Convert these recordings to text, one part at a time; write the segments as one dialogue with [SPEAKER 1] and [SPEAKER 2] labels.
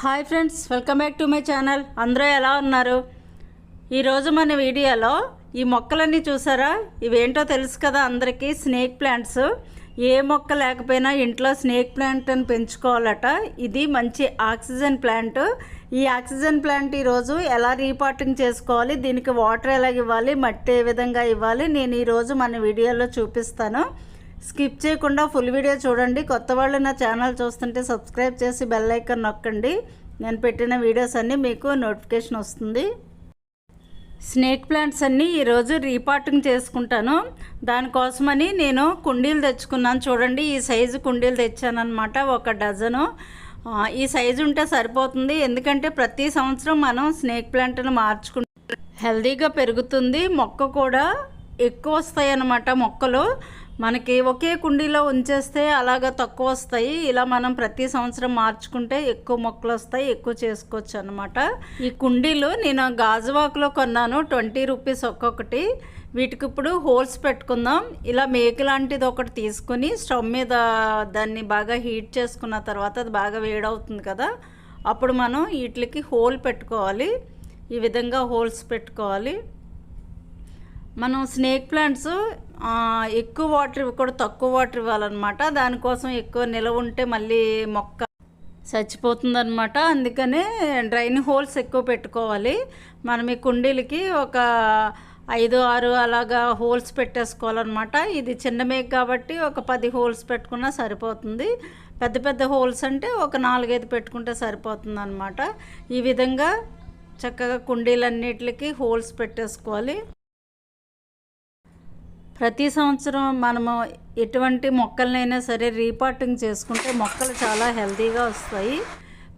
[SPEAKER 1] Hi friends welcome back to my channel. అందరూ ఎలా ఉన్నారు? ఈరోజు మన వీడియోలో ఈ మొక్కలన్నీ చూసారా? ఇవేంటో తెలుసు కదా అందరికీ స్నేక్ ప్లాంట్స్. ఏ మొక్క లేకపోయినా ఇంట్లో స్నేక్ ప్లాంట్ని పెంచుకోవాలట. ఇది మంచి ఆక్సిజన్ ప్లాంట్. ఈ ఆక్సిజన్ ప్లాంట్ ఈరోజు ఎలా రీపాటింగ్ చేసుకోవాలి? దీనికి వాటర్ ఎలా ఇవ్వాలి? మట్టి ఏ విధంగా ఇవ్వాలి? నేను ఈరోజు మన వీడియోలో చూపిస్తాను. స్కిప్ చేయకుండా ఫుల్ వీడియో చూడండి. కొత్త వాళ్ళు నా ఛానల్ చూస్తుంటే సబ్స్క్రైబ్ చేసి బెల్ ఐకాన్ నొక్కండి. నేను పెట్టిన వీడియోస్ అన్నీ మీకు నోటిఫికేషన్ వస్తుంది. స్నేక్ ప్లాంట్స్ అన్నీ ఈరోజు రీపాటింగ్ చేసుకుంటాను. దానికోసమని నేను కుండీలు తెచ్చుకున్నాను. చూడండి ఈ సైజు కుండీలు తెచ్చానమాట ఒక డజను. ఈ సైజు ఉంటే సరిపోతుంది. ఎందుకంటే ప్రతి సంవత్సరం మనం స్నేక్ ప్లాంట్ను మార్చుకుంటాం హెల్దీగా పెరుగుతుంది. మొక్క కూడా ఎక్కువ వస్తాయి అన్నమాట మొక్కలు. మనకి ఒకే కుండీలో ఉంచేస్తే అలాగ తక్కువ వస్తాయి. ఇలా మనం ప్రతి సంవత్సరం మార్చుకుంటే ఎక్కువ మొక్కలు వస్తాయి ఎక్కువ చేసుకోవచ్చు అనమాట ఈ కుండీలు నేను గాజువాకులో కొన్నాను ట్వంటీ రూపీస్ ఒక్కొక్కటి. వీటికి ఇప్పుడు హోల్స్ పెట్టుకుందాం. ఇలా మేక లాంటిది ఒకటి తీసుకుని స్టవ్ మీద దాన్ని బాగా హీట్ చేసుకున్న తర్వాత అది బాగా వేడవుతుంది కదా. అప్పుడు మనం వీటికి హోల్ పెట్టుకోవాలి. ఈ విధంగా హోల్స్ పెట్టుకోవాలి. మనం స్నేక్ ప్లాంట్స్ ఎక్కువ వాటర్ ఇవ్వకూడదు తక్కువ వాటర్ ఇవ్వాలన్నమాట. దానికోసం ఎక్కువ నిలవ ఉంటే మళ్ళీ మొక్క చచ్చిపోతుందన్నమాట. అందుకనే డ్రైన్ హోల్స్ ఎక్కువ పెట్టుకోవాలి. మనం ఈ కుండీలకి ఒక ఐదు ఆరు అలాగా హోల్స్ పెట్టేసుకోవాలన్నమాట. ఇది చిన్న మేక్ కాబట్టి ఒక పది హోల్స్ పెట్టుకున్నా సరిపోతుంది. పెద్ద పెద్ద హోల్స్ అంటే ఒక నాలుగైదు పెట్టుకుంటే సరిపోతుంది అనమాట ఈ విధంగా చక్కగా కుండీలన్నిటికి హోల్స్ పెట్టేసుకోవాలి. ప్రతి సంవత్సరం మనము ఎటువంటి మొక్కలనైనా సరే రీపార్టింగ్ చేసుకుంటే మొక్కలు చాలా హెల్తీగా వస్తాయి.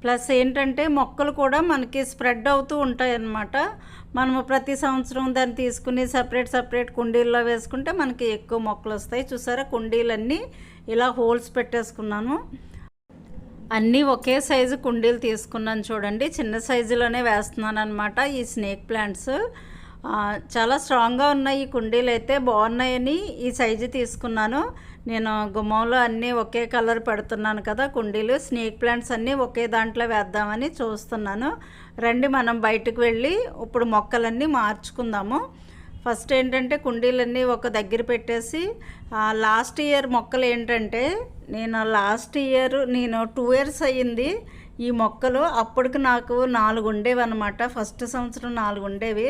[SPEAKER 1] ప్లస్ ఏంటంటే మొక్కలు కూడా మనకి స్ప్రెడ్ అవుతూ ఉంటాయి అన్నమాట మనము ప్రతి సంవత్సరం దాన్ని తీసుకుని సపరేట్ సపరేట్ కుండీల్లో వేసుకుంటే మనకి ఎక్కువ మొక్కలు వస్తాయి. చూసారా? కుండీలన్నీ ఇలా హోల్స్ పెట్టేసుకున్నాను. అన్నీ ఒకే సైజు కుండీలు తీసుకున్నాను చూడండి. చిన్న సైజులోనే వేస్తున్నాను అనమాట ఈ స్నేక్ ప్లాంట్స్. చాలా స్ట్రాంగ్గా ఉన్నాయి ఈ కుండీలు అయితే బాగున్నాయని ఈ సైజు తీసుకున్నాను. నేను గుమ్మంలో అన్నీ ఒకే కలర్ పెడుతున్నాను కదా కుండీలు స్నేక్ ప్లాంట్స్ అన్నీ ఒకే దాంట్లో వేద్దామని చూస్తున్నాను. రండి మనం బయటకు వెళ్ళి ఇప్పుడు మొక్కలన్నీ మార్చుకుందాము. ఫస్ట్ ఏంటంటే కుండీలన్నీ ఒక దగ్గర పెట్టేసి లాస్ట్ ఇయర్ మొక్కలు ఏంటంటే నేను లాస్ట్ ఇయర్ నేను టూ ఇయర్స్ అయ్యింది ఈ మొక్కలు. అప్పటికి నాకు నాలుగు ఉండేవి అనమాట ఫస్ట్ సంవత్సరం నాలుగు ఉండేవి.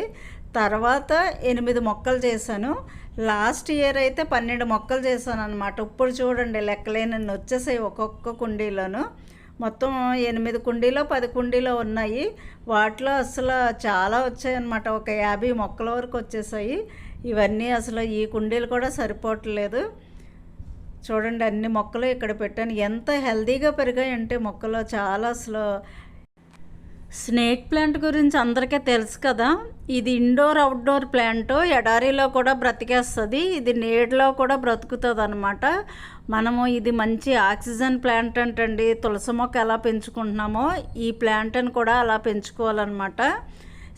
[SPEAKER 1] తర్వాత ఎనిమిది మొక్కలు చేశాను. లాస్ట్ ఇయర్ అయితే పన్నెండు మొక్కలు చేశాను అనమాట ఇప్పుడు చూడండి లెక్కలేనన్ని వచ్చేసాయి ఒక్కొక్క కుండీలోను. మొత్తం ఎనిమిది కుండీలో పది కుండీలో ఉన్నాయి. వాటిలో అసలు చాలా వచ్చాయన్నమాట. ఒక యాభై మొక్కల వరకు వచ్చేసాయి. ఇవన్నీ అసలు ఈ కుండీలు కూడా సరిపోవట్లేదు. చూడండి అన్ని మొక్కలు ఇక్కడ పెట్టాను. ఎంత హెల్తీగా పెరిగాయంటే మొక్కలు. చాలా అసలు స్నేక్ ప్లాంట్ గురించి అందరికీ తెలుసు కదా? ఇది ఇండోర్ అవుట్డోర్ ప్లాంట్ ఎడారిలో కూడా బ్రతికేస్తుంది. ఇది నీడలో కూడా బ్రతుకుతుంది అనమాట మనము ఇది మంచి ఆక్సిజన్ ప్లాంట్ అంటండి. తులసి మొక్క ఎలా పెంచుకుంటున్నామో ఈ ప్లాంట్ని కూడా అలా పెంచుకోవాలన్నమాట.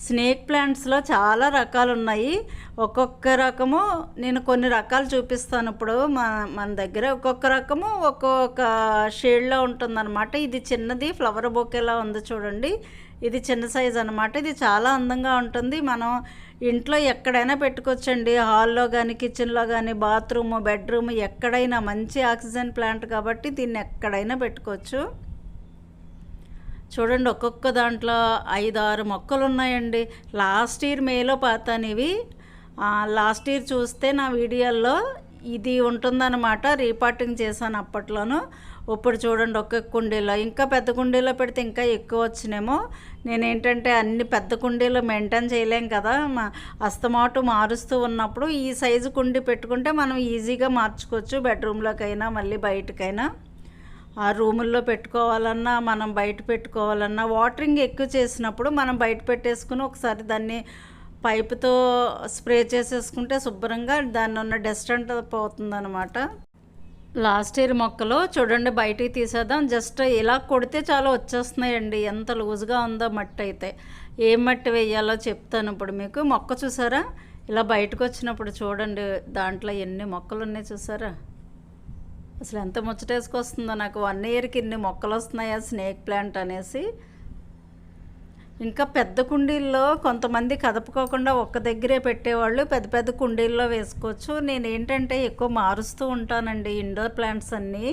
[SPEAKER 1] స్నేక్ ప్లాంట్స్లో చాలా రకాలు ఉన్నాయి ఒక్కొక్క రకము నేను కొన్ని రకాలు చూపిస్తాను. ఇప్పుడు మన మన దగ్గర ఒక్కొక్క రకము ఒక్కొక్క షేడ్లో ఉంటుందన్నమాట. ఇది చిన్నది ఫ్లవర్ బొకేలా ఉంది చూడండి. ఇది చిన్న సైజ్ అనమాట ఇది చాలా అందంగా ఉంటుంది. మనం ఇంట్లో ఎక్కడైనా పెట్టుకోవచ్చండి. హాల్లో కానీ కిచెన్లో కానీ బాత్రూమ్ బెడ్రూమ్ ఎక్కడైనా మంచి ఆక్సిజన్ ప్లాంట్ కాబట్టి దీన్ని ఎక్కడైనా పెట్టుకోవచ్చు. చూడండి ఒక్కొక్క దాంట్లో ఐదు ఆరు మొక్కలు ఉన్నాయండి లాస్ట్ ఇయర్ మేలో పాతాను ఇవి లాస్ట్ ఇయర్ చూస్తే నా వీడియోల్లో ఇది ఉంటుందన్నమాట. రీపార్టింగ్ చేశాను అప్పట్లోను. ఇప్పుడు చూడండి ఒక్కొక్క కుండీలో. ఇంకా పెద్ద కుండీలో పెడితే ఇంకా ఎక్కువ వచ్చినేమో. నేనేంటంటే అన్ని పెద్ద కుండీలో మెయింటైన్ చేయలేం కదా. మా అస్తమాటు మారుస్తూ ఉన్నప్పుడు ఈ సైజు కుండీ పెట్టుకుంటే మనం ఈజీగా మార్చుకోవచ్చు బెడ్రూమ్లోకైనా మళ్ళీ బయటకైనా. ఆ రూముల్లో పెట్టుకోవాలన్నా మనం బయట పెట్టుకోవాలన్నా వాటరింగ్ ఎక్కువ చేసినప్పుడు మనం బయట పెట్టేసుకుని ఒకసారి దాన్ని పైపుతో స్ప్రే చేసేసుకుంటే శుభ్రంగా దాన్ని ఉన్న డస్ట్ అంతా పోతుందన్నమాట. లాస్ట్ ఇయర్ మొక్కలు చూడండి బయటికి తీసేద్దాం. జస్ట్ ఇలా కొడితే చాలా వచ్చేస్తున్నాయండి. ఎంత లూజ్గా ఉందో మట్టి అయితే. ఏ మట్టి వేయాలో చెప్తాను ఇప్పుడు మీకు. మొక్క చూసారా? ఇలా బయటకు వచ్చినప్పుడు చూడండి దాంట్లో ఎన్ని మొక్కలు ఉన్నాయి చూసారా? అసలు ఎంత ముచ్చటేసుకొస్తుందో నాకు వన్ ఇయర్కి ఇన్ని మొక్కలు వస్తున్నాయా స్నేక్ ప్లాంట్ అనేసి. ఇంకా పెద్ద కుండీల్లో కొంతమంది కదపుకోకుండా ఒక్క దగ్గరే పెట్టేవాళ్ళు పెద్ద పెద్ద కుండీల్లో వేసుకోవచ్చు. నేను ఏంటంటే ఎక్కువ మారుస్తూ ఉంటానండి ఇండోర్ ప్లాంట్స్ అన్నీ.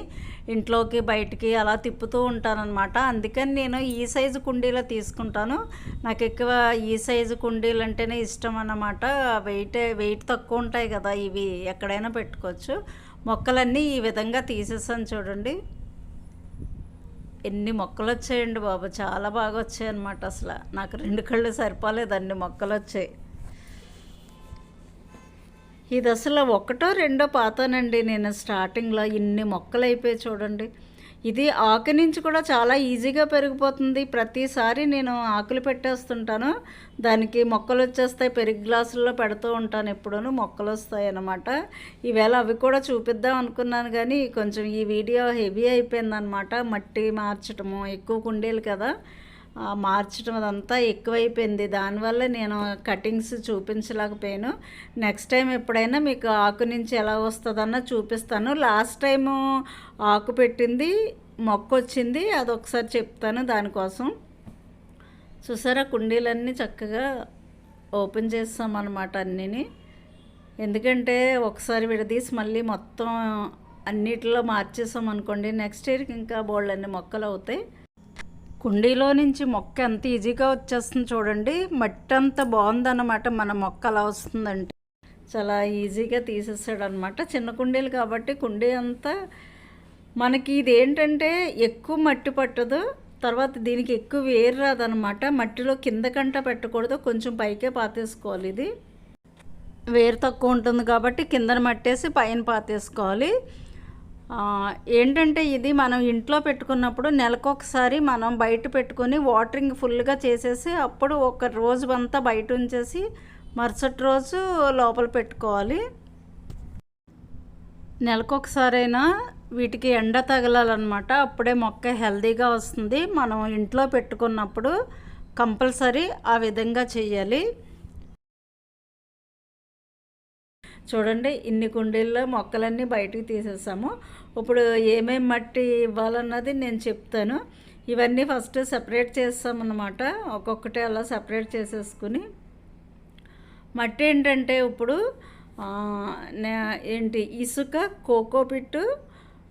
[SPEAKER 1] ఇంట్లోకి బయటికి అలా తిప్పుతూ ఉంటానన్నమాట. అందుకని నేను ఈ సైజు కుండీలో తీసుకుంటాను. నాకు ఎక్కువ ఈ సైజు కుండీలు అంటేనే ఇష్టం అన్నమాట. వెయిట్ వెయిట్ తక్కువ ఉంటాయి కదా ఇవి ఎక్కడైనా పెట్టుకోవచ్చు. మొక్కలన్నీ ఈ విధంగా తీసేసాను చూడండి. ఎన్ని మొక్కలు వచ్చాయండి బాబు. చాలా బాగా వచ్చాయి అనమాట అసలు. నాకు రెండు కళ్ళు సరిపోలేదు అన్ని మొక్కలు వచ్చాయి ఇది అసలు ఒకటో రెండో పాతానండి నేను స్టార్టింగ్లో. ఇన్ని మొక్కలు అయిపోయి చూడండి. ఇది ఆకు నుంచి కూడా చాలా ఈజీగా పెరిగిపోతుంది. ప్రతిసారి నేను ఆకులు పెట్టేస్తుంటాను. దానికి మొక్కలు వచ్చేస్తాయి. పెరుగు గ్లాసుల్లో పెడుతూ ఉంటాను. ఎప్పుడూ మొక్కలు వస్తాయి అన్నమాట. ఈవేళ అవి కూడా చూపిద్దాం అనుకున్నాను కానీ కొంచెం ఈ వీడియో హెవీ అయిపోయిందనమాట మట్టి మార్చటము ఎక్కువ కుండీలు కదా. మార్చడం అదంతా ఎక్కువైపోయింది. దానివల్ల నేను కటింగ్స్ చూపించలేకపోయాను. నెక్స్ట్ టైం ఎప్పుడైనా మీకు ఆకు నుంచి ఎలా వస్తుందన్న చూపిస్తాను. లాస్ట్ టైము ఆకు పెట్టింది మొక్క వచ్చింది అది ఒకసారి చెప్తాను దానికోసం. చూసారా కుండీలన్నీ చక్కగా ఓపెన్ చేస్తాం అనమాట అన్నీని. ఎందుకంటే ఒకసారి విడదీసి మళ్ళీ మొత్తం అన్నిటిలో మార్చేసాం అనుకోండి నెక్స్ట్ ఇయర్కి ఇంకా బోళ్ళన్ని మొక్కలు అవుతాయి. కుండీలో నుంచి మొక్క ఎంత ఈజీగా వచ్చేస్తుంది చూడండి. మట్టి అంత బాగుందన్నమాట మన మొక్క అలా వస్తుందంటే. చాలా ఈజీగా తీసేసాడు అనమాట చిన్న కుండీలు కాబట్టి కుండీ అంతా మనకి ఇది ఏంటంటే ఎక్కువ మట్టి పట్టదు. తర్వాత దీనికి ఎక్కువ వేరు రాదనమాట మట్టిలో కింద కంట పెట్టకూడదు. కొంచెం పైకే పాతేసుకోవాలి ఇది. వేరు తక్కువ ఉంటుంది కాబట్టి కిందన మట్టేసి పైన పాతేసుకోవాలి. ఏంటంటే ఇది మనం ఇంట్లో పెట్టుకున్నప్పుడు నెలకొకసారి మనం బయట పెట్టుకొని వాటరింగ్ ఫుల్గా చేసేసి అప్పుడు ఒక రోజు అంతా బయట ఉంచేసి మరుసటి రోజు లోపల పెట్టుకోవాలి. నెలకొకసారైనా వీటికి ఎండ తగలాలన్నమాట. అప్పుడే మొక్క హెల్దీగా వస్తుంది. మనం ఇంట్లో పెట్టుకున్నప్పుడు కంపల్సరీ ఆ విధంగా చేయాలి చూడండి ఇన్ని కుండీల్లో మొక్కలన్నీ బయటికి తీసేసాము. ఇప్పుడు ఏమేమి మట్టి ఇవ్వాలన్నది నేను చెప్తాను. ఇవన్నీ ఫస్ట్ సపరేట్ చేస్తామన్నమాట. ఒక్కొక్కటే అలా సపరేట్ చేసేసుకుని. మట్టి ఏంటంటే ఇప్పుడు ఏంటి ఇసుక కోకోపిట్టు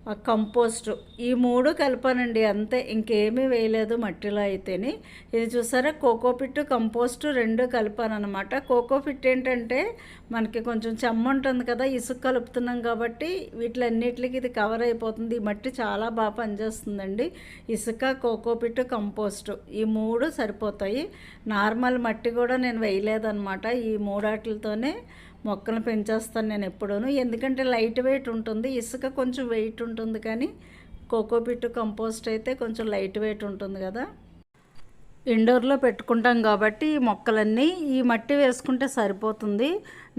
[SPEAKER 1] కంపోస్ట్. ఈ మూడు కలిపానండి అంతే. ఇంకేమీ వేయలేదు మట్టిలో అయితేని. ఇది చూసారా? కోకోపిట్ కంపోస్ట్ రెండు కలిపాను అనమాట కోకోపిట్ ఏంటంటే మనకి కొంచెం చెమ్మ ఉంటుంది కదా ఇసుక కలుపుతున్నాం కాబట్టి వీటిలన్నిటికి ఇది కవర్ అయిపోతుంది. ఈ మట్టి చాలా బాగా పనిచేస్తుందండి. ఇసుక కోకోపిట్ కంపోస్ట్. ఈ మూడు సరిపోతాయి. నార్మల్ మట్టి కూడా నేను వేయలేదన్నమాట ఈ మూడాటిలతోనే. మొక్కలు పెంచేస్తాను నేను ఎప్పుడూను. ఎందుకంటే లైట్ వెయిట్ ఉంటుంది ఇసుక కొంచెం వెయిట్ ఉంటుంది కానీ కోకోపిట్ కంపోస్ట్ అయితే కొంచెం లైట్ వెయిట్ ఉంటుంది కదా. ఇండోర్లో పెట్టుకుంటాం కాబట్టి ఈ మొక్కలన్నీ ఈ మట్టి వేసుకుంటే సరిపోతుంది.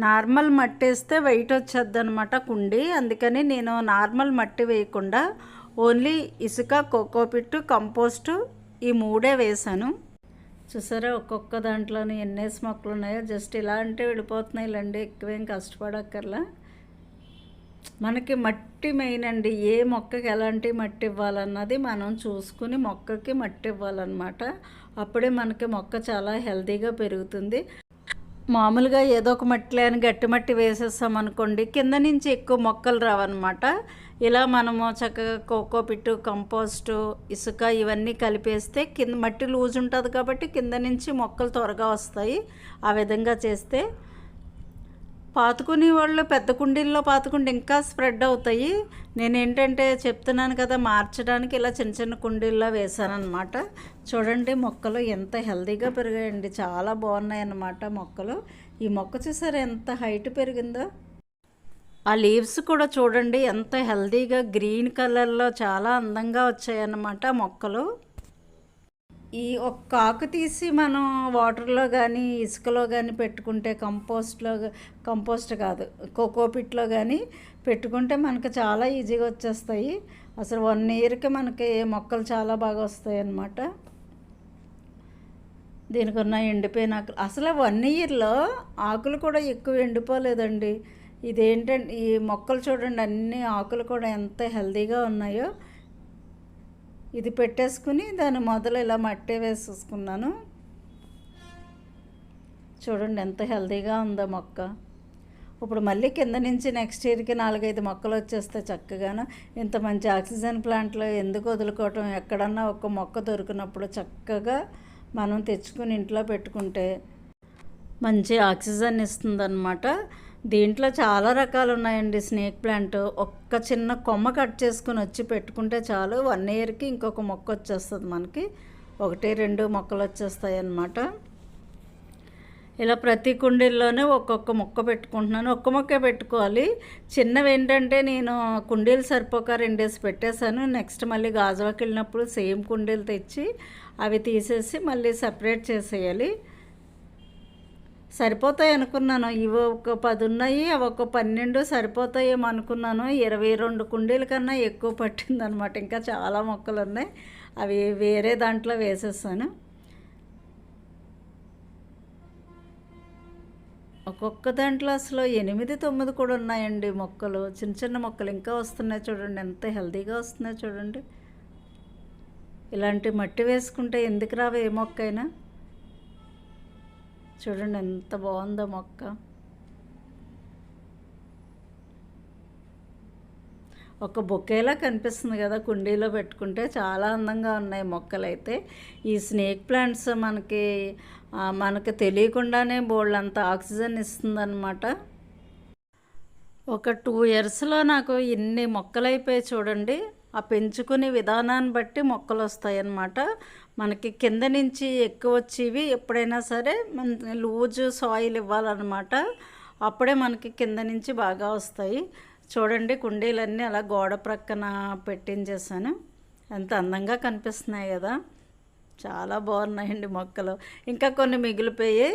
[SPEAKER 1] నార్మల్ మట్టి వేస్తే వెయిట్ వచ్చేద్ది అనమాట కుండి. అందుకని నేను నార్మల్ మట్టి వేయకుండా ఓన్లీ ఇసుక కోకోపిట్టు కంపోస్టు ఈ మూడే వేశాను. చూసారా? ఒక్కొక్క దాంట్లోని ఎన్నేసి మొక్కలు ఉన్నాయో జస్ట్ ఇలా అంటే వెళ్ళిపోతున్నాయి లేండి ఎక్కువేం కష్టపడక్కర్లా. మనకి మట్టి మెయిన్ అండి. ఏ మొక్కకి ఎలాంటి మట్టి ఇవ్వాలన్నది మనం చూసుకుని మొక్కకి మట్టి ఇవ్వాలన్నమాట. అప్పుడే మనకి మొక్క చాలా హెల్తీగా పెరుగుతుంది. మామూలుగా ఏదో ఒక మట్టిలే అని గట్టి మట్టి వేసేస్తాం అనుకోండి కింద నుంచి ఎక్కువ మొక్కలు రావన్నమాట. ఇలా మనము చక్కగా కోకో పిట్టు కంపోస్టు ఇసుక ఇవన్నీ కలిపేస్తే కింద మట్టి లూజ్ ఉంటుంది కాబట్టి కింద నుంచి మొక్కలు త్వరగా వస్తాయి. ఆ విధంగా చేస్తే పాతుకునే వాళ్ళు పెద్ద కుండీల్లో పాతుకుంటే ఇంకా స్ప్రెడ్ అవుతాయి. నేను ఏంటంటే చెప్తున్నాను కదా మార్చడానికి ఇలా చిన్న చిన్న కుండీల్లో వేశానమాట చూడండి మొక్కలు ఎంత హెల్తీగా పెరిగాయండి. చాలా బాగున్నాయి అన్నమాట మొక్కలు. ఈ మొక్క చూసారు ఎంత హైట్ పెరిగిందో? ఆ లీవ్స్ కూడా చూడండి ఎంత హెల్తీగా గ్రీన్ కలర్లో చాలా అందంగా వచ్చాయన్నమాట మొక్కలు. ఈ ఒక్క ఆకు తీసి మనం వాటర్లో కానీ ఇసుకలో కానీ పెట్టుకుంటే కంపోస్ట్లో కంపోస్ట్ కాదు కోకోపిట్లో కానీ పెట్టుకుంటే మనకు చాలా ఈజీగా వచ్చేస్తాయి. అసలు వన్ ఇయర్కి మనకి మొక్కలు చాలా బాగా వస్తాయి అన్నమాట దీనికి ఉన్న ఎండిపోయిన ఆకులు. అసలు వన్ ఇయర్లో ఆకులు కూడా ఎక్కువ ఎండిపోలేదండి. ఇదేంటంటే ఈ మొక్కలు చూడండి అన్ని ఆకులు కూడా ఎంత హెల్తీగా ఉన్నాయో. ఇది పెట్టేసుకుని దాని మొదలు ఇలా మట్టే వేసేసుకున్నాను. చూడండి ఎంత హెల్తీగా ఉందో మొక్క. ఇప్పుడు మళ్ళీ కింద నుంచి నెక్స్ట్ ఇయర్కి నాలుగైదు మొక్కలు వచ్చేస్తే చక్కగాను ఇంత మంచి ఆక్సిజన్ ప్లాంట్లో ఎందుకు వదులుకోవటం? ఎక్కడన్నా ఒక మొక్క దొరికినప్పుడు చక్కగా మనం తెచ్చుకుని ఇంట్లో పెట్టుకుంటే మంచి ఆక్సిజన్ ఇస్తుందన్నమాట. దీంట్లో చాలా రకాలు ఉన్నాయండి స్నేక్ ప్లాంట్. ఒక్క చిన్న కొమ్మ కట్ చేసుకుని వచ్చి పెట్టుకుంటే చాలు. వన్ ఇయర్కి ఇంకొక మొక్క వచ్చేస్తుంది మనకి. ఒకటి రెండు మొక్కలు వచ్చేస్తాయి అన్నమాట ఇలా ప్రతి కుండీల్లోనే ఒక్కొక్క మొక్క పెట్టుకుంటున్నాను. ఒక్క మొక్కే పెట్టుకోవాలి. చిన్నవి ఏంటంటే నేను కుండీలు సరిపోక రెండేసి పెట్టేశాను. నెక్స్ట్ మళ్ళీ గాజువాకి వెళ్ళినప్పుడు సేమ్ కుండీలు తెచ్చి అవి తీసేసి మళ్ళీ సపరేట్ చేసేయాలి. సరిపోతాయి అనుకున్నాను. ఇవి ఒక పది ఉన్నాయి అవి ఒక పన్నెండు సరిపోతాయేమో అనుకున్నాను. ఇరవై రెండు కుండీల కన్నా ఎక్కువ పట్టింది అనమాట ఇంకా చాలా మొక్కలు ఉన్నాయి. అవి వేరే దాంట్లో వేసేసాను. ఒక్కొక్క దాంట్లో అసలు ఎనిమిది తొమ్మిది కూడా ఉన్నాయండి మొక్కలు. చిన్న చిన్న మొక్కలు ఇంకా వస్తున్నాయి చూడండి. ఎంత హెల్తీగా వస్తున్నాయి చూడండి. ఇలాంటి మట్టి వేసుకుంటే ఎందుకు రావు ఏ మొక్క అయినా? చూడండి ఎంత బాగుందో మొక్క. ఒక బొకేలా కనిపిస్తుంది కదా కుండీలో పెట్టుకుంటే చాలా అందంగా ఉన్నాయి మొక్కలు అయితే ఈ స్నేక్ ప్లాంట్స్ మనకి మనకు తెలియకుండానే బోల్డ్ అంత ఆక్సిజన్ ఇస్తుందన్నమాట. ఒక టూ ఇయర్స్లో నాకు ఇన్ని మొక్కలు అయిపోయాయి చూడండి. ఆ పెంచుకునే విధానాన్ని బట్టి మొక్కలు వస్తాయన్నమాట. మనకి కింద నుంచి ఎక్కువ వచ్చేవి ఎప్పుడైనా సరే మన లూజు సాయిల్ ఇవ్వాలన్నమాట. అప్పుడే మనకి కింద నుంచి బాగా వస్తాయి. చూడండి కుండీలన్నీ అలా గోడ ప్రక్కన పెట్టించేసాను ఎంత అందంగా కనిపిస్తున్నాయి కదా. చాలా బాగున్నాయండి మొక్కలు. ఇంకా కొన్ని మిగిలిపోయి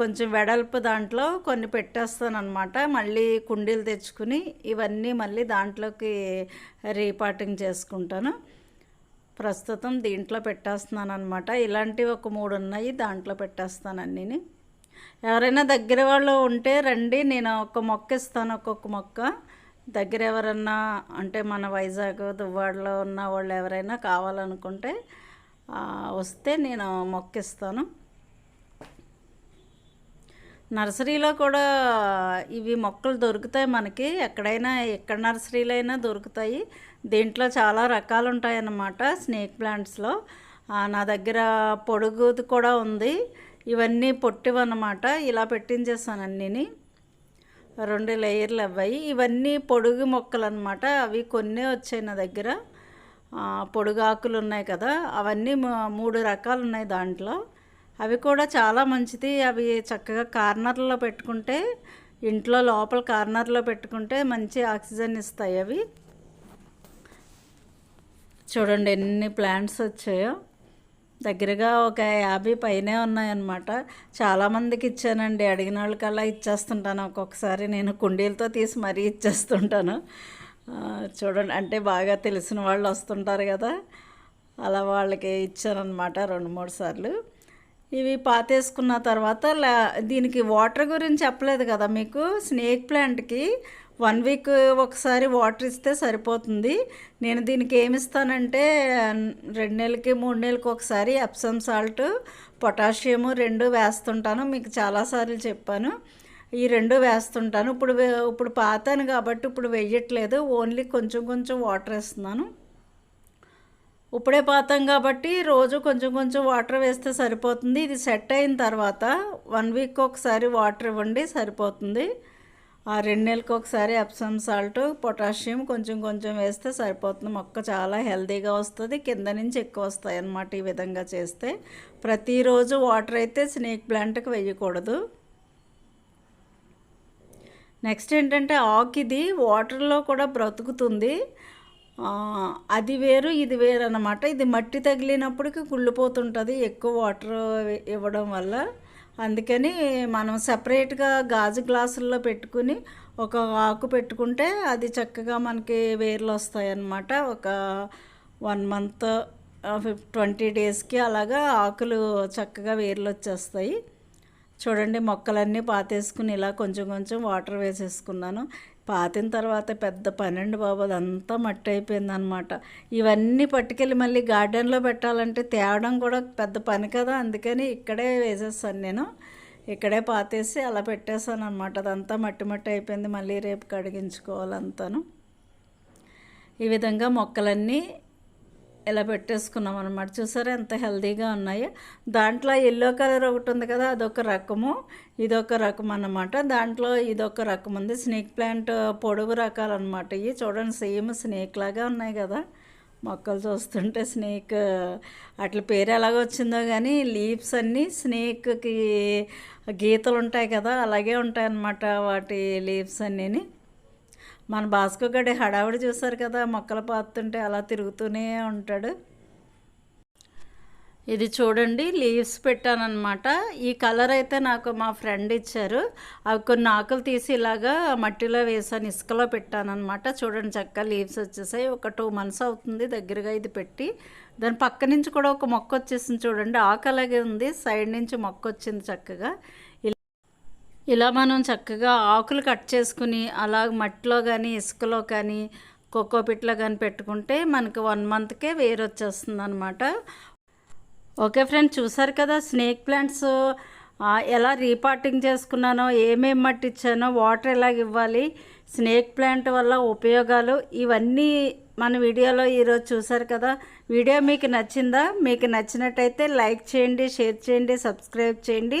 [SPEAKER 1] కొంచెం వెడల్పు దాంట్లో కొన్ని పెట్టేస్తాను అనమాట మళ్ళీ కుండీలు తెచ్చుకుని ఇవన్నీ మళ్ళీ దాంట్లోకి రీపాటింగ్ చేసుకుంటాను. ప్రస్తుతం దీంట్లో పెట్టేస్తున్నాను అనమాట ఇలాంటివి ఒక మూడు ఉన్నాయి దాంట్లో పెట్టేస్తాను అన్నీని. ఎవరైనా దగ్గర వాళ్ళు ఉంటే రండి నేను ఒక మొక్క ఇస్తాను ఒక్కొక్క మొక్క. దగ్గర ఎవరన్నా అంటే మన వైజాగ్ దువ్వాడలో ఉన్న వాళ్ళు ఎవరైనా కావాలనుకుంటే వస్తే నేను మొక్కిస్తాను. నర్సరీలో కూడా ఇవి మొక్కలు దొరుకుతాయి మనకి. ఎక్కడైనా ఎక్కడ నర్సరీలో అయినా దొరుకుతాయి. దీంట్లో చాలా రకాలు ఉంటాయన్నమాట స్నేక్ ప్లాంట్స్లో. నా దగ్గర పొడుగుది కూడా ఉంది. ఇవన్నీ పొట్టివన్నమాట. ఇలా పెట్టించేసాను అన్నీని. రెండు లేయర్లు అవ్వాయి ఇవన్నీ పొడుగు మొక్కలు అనమాట అవి కొన్ని వచ్చాయి నా దగ్గర. పొడుగాకులు ఉన్నాయి కదా అవన్నీ మూడు రకాలు ఉన్నాయి దాంట్లో. అవి కూడా చాలా మంచిది. అవి చక్కగా కార్నర్లో పెట్టుకుంటే ఇంట్లో లోపల కార్నర్లో పెట్టుకుంటే మంచి ఆక్సిజన్ ఇస్తాయి అవి. చూడండి ఎన్ని ప్లాంట్స్ వచ్చాయో. దగ్గరగా ఒక యాభై పైనే ఉన్నాయన్నమాట. చాలామందికి ఇచ్చానండి. అడిగిన వాళ్ళకల్లా ఇచ్చేస్తుంటాను. ఒక్కొక్కసారి నేను కుండీలతో తీసి మరీ ఇచ్చేస్తుంటాను. చూడండి అంటే బాగా తెలిసిన వాళ్ళు వస్తుంటారు కదా. అలా వాళ్ళకి ఇచ్చానమాట రెండు మూడు సార్లు. ఇవి పాతేసుకున్న తర్వాత దీనికి వాటర్ గురించి చెప్పలేదు కదా మీకు? స్నేక్ ప్లాంట్కి వన్ వీక్ ఒకసారి వాటర్ ఇస్తే సరిపోతుంది. నేను దీనికి ఏమిస్తానంటే రెండు నెలలకి మూడు నెలలకి ఒకసారి ఎప్సమ్ సాల్ట్ పొటాషియము రెండు వేస్తుంటాను. మీకు చాలాసార్లు చెప్పాను. ఈ రెండు వేస్తుంటాను. ఇప్పుడు ఇప్పుడు పాతాను కాబట్టి ఇప్పుడు వేయట్లేదు. ఓన్లీ కొంచెం కొంచెం వాటర్ వేస్తున్నాను. ఇప్పుడే పాతాం కాబట్టి రోజు కొంచెం కొంచెం వాటర్ వేస్తే సరిపోతుంది. ఇది సెట్ అయిన తర్వాత వన్ వీక్ ఒకసారి వాటర్ ఇవ్వండి సరిపోతుంది. ఆ రెండు నెలలకు ఒకసారి ఎప్సమ్ సాల్ట్ పొటాషియం కొంచెం కొంచెం వేస్తే సరిపోతుంది. మొక్క చాలా హెల్తీగా వస్తుంది. కింద నుంచి ఎక్కువ వస్తాయి అన్నమాట ఈ విధంగా చేస్తే. ప్రతిరోజు వాటర్ అయితే స్నేక్ ప్లాంట్కి వేయకూడదు. నెక్స్ట్ ఏంటంటే ఆకు ఇది వాటర్లో కూడా బ్రతుకుతుంది. అది వేరు ఇది వేరు అనమాట ఇది మట్టి తగిలినప్పటికి కుళ్ళిపోతుంటుంది ఎక్కువ వాటర్ ఇవ్వడం వల్ల. అందుకని మనం సపరేట్గా గాజు గ్లాసుల్లో పెట్టుకుని ఒక ఆకు పెట్టుకుంటే అది చక్కగా మనకి వేర్లు వస్తాయి అన్నమాట ఒక వన్ మంత్ ఫిఫ్ ట్వంటీ డేస్కి అలాగా ఆకులు చక్కగా వేర్లు వచ్చేస్తాయి. చూడండి మొక్కలన్నీ పాతేసుకుని ఇలా కొంచెం కొంచెం వాటర్ వేసేసుకున్నాను. పాతిన తర్వాత పెద్ద పన్నెండు బాబు అదంతా మట్టి అయిపోయింది అనమాట ఇవన్నీ పట్టుకెళ్ళి మళ్ళీ గార్డెన్లో పెట్టాలంటే తేవడం కూడా పెద్ద పని కదా అందుకని ఇక్కడే వేసేస్తాను నేను. ఇక్కడే పాతేసి అలా పెట్టేశాను అనమాట అదంతా మట్టి మట్టి అయిపోయింది మళ్ళీ రేపు కడిగించుకోవాలంతాను. ఈ విధంగా మొక్కలన్నీ ఇలా పెట్టేసుకున్నాం అనమాట చూసారా ఎంత హెల్తీగా ఉన్నాయి. దాంట్లో ఎల్లో కలర్ ఒకటి ఉంది కదా అదొక రకము. ఇదొక రకం అన్నమాట. దాంట్లో ఇదొక రకం ఉంది. స్నేక్ ప్లాంట్ పొడుగు రకాలు అనమాట ఇవి చూడండి సేమ్ స్నేక్ లాగా ఉన్నాయి కదా. మొక్కలు చూస్తుంటే స్నేక్ అట్ల పేరు ఎలాగ వచ్చిందో కానీ లీవ్స్ అన్నీ స్నేక్కి గీతలు ఉంటాయి కదా అలాగే ఉంటాయి అన్నమాట వాటి లీవ్స్ అన్నీని. మన భాస్కర్ గడి హడావిడి చూసారు కదా మొక్కలు పాతుంటే అలా తిరుగుతూనే ఉంటాడు. ఇది చూడండి లీవ్స్ పెట్టానమాట ఈ కలర్ అయితే నాకు మా ఫ్రెండ్ ఇచ్చారు. అవి కొన్ని ఆకులు తీసి ఇలాగా మట్టిలో వేసాను ఇసుకలో పెట్టానమాట చూడండి చక్కగా లీవ్స్ వచ్చేసాయి. ఒక టూ మంత్స్ అవుతుంది దగ్గరగా ఇది పెట్టి. దాని పక్క నుంచి కూడా ఒక మొక్క వచ్చేసింది చూడండి. ఆకు అలాగే ఉంది. సైడ్ నుంచి మొక్క వచ్చింది చక్కగా. ఇలా- మనం చక్కగా ఆకులు కట్ చేసుకుని అలా మట్టిలో కానీ ఇసుకలో కానీ కోకో పిట్లో కానీ పెట్టుకుంటే మనకు వన్ మంత్కే వేరు వచ్చేస్తుంది అనమాట ఓకే ఫ్రెండ్ చూసారు కదా స్నేక్ ప్లాంట్స్. ఎలా రీపార్టింగ్ చేసుకున్నానో ఏమేమి మట్టి ఇచ్చానో వాటర్ ఎలా ఇవ్వాలి స్నేక్ ప్లాంట్ వల్ల ఉపయోగాలు ఇవన్నీ మన వీడియోలో ఈరోజు చూసారు కదా. వీడియో మీకు నచ్చిందా? మీకు నచ్చినట్టయితే లైక్ చేయండి షేర్ చేయండి సబ్స్క్రైబ్ చేయండి.